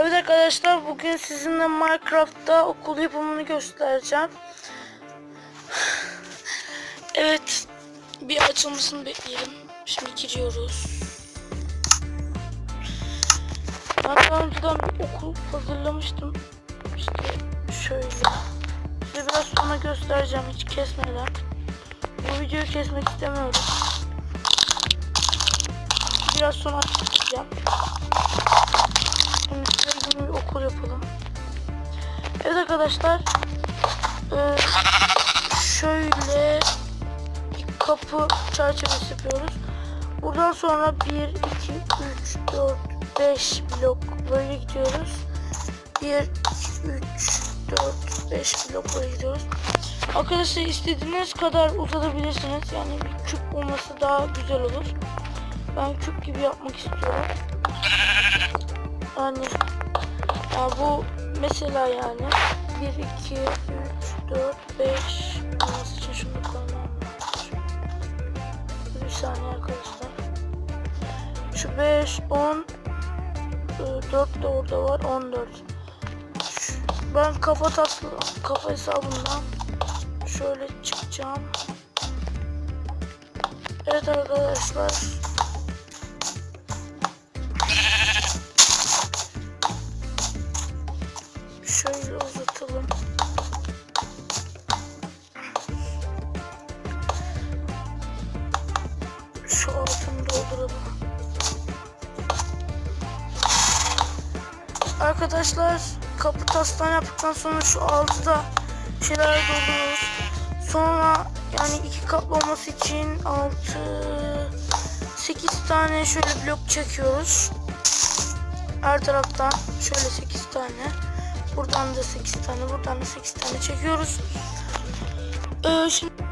Evet arkadaşlar bugün sizinle Minecraft'ta okul yapımını göstereceğim. Evet bir açılmasını bekleyelim. Şimdi giriyoruz. Ben daha önceden bir okul hazırlamıştım. İşte şöyle. Size biraz sonra göstereceğim hiç kesmeden. Bu videoyu kesmek istemiyorum. Biraz sonra açacağım. Size yeni bir okul yapalım. Evet arkadaşlar. eee, şöyle bir kapı çerçevesi yapıyoruz. Buradan sonra 1, 2, 3, 4, 5 blok böyle gidiyoruz. 1, 2, 3, 4, 5 blok böyle gidiyoruz. Arkadaşlar istediğiniz kadar uzatabilirsiniz. Yani bir küp olması daha güzel olur. Ben küp gibi yapmak istiyorum. Yani ya bu mesela yani 1 2 3 4 5 olması için şunu koymam. Bir saniye arkadaşlar. Şu 5 10 4 de orada var 14. Şu- Ben kafa tatlı kafa hesabından şöyle çıkacağım. Evet arkadaşlar Şu altını dolduralım. Arkadaşlar kapı tastan yaptıktan sonra şu altı şeyler dolduruyoruz. Sonra yani iki katlı olması için 6 8 tane şöyle blok çekiyoruz. Her taraftan şöyle 8 tane. Buradan da 8 tane, buradan da 8 tane çekiyoruz. Ee, şimdi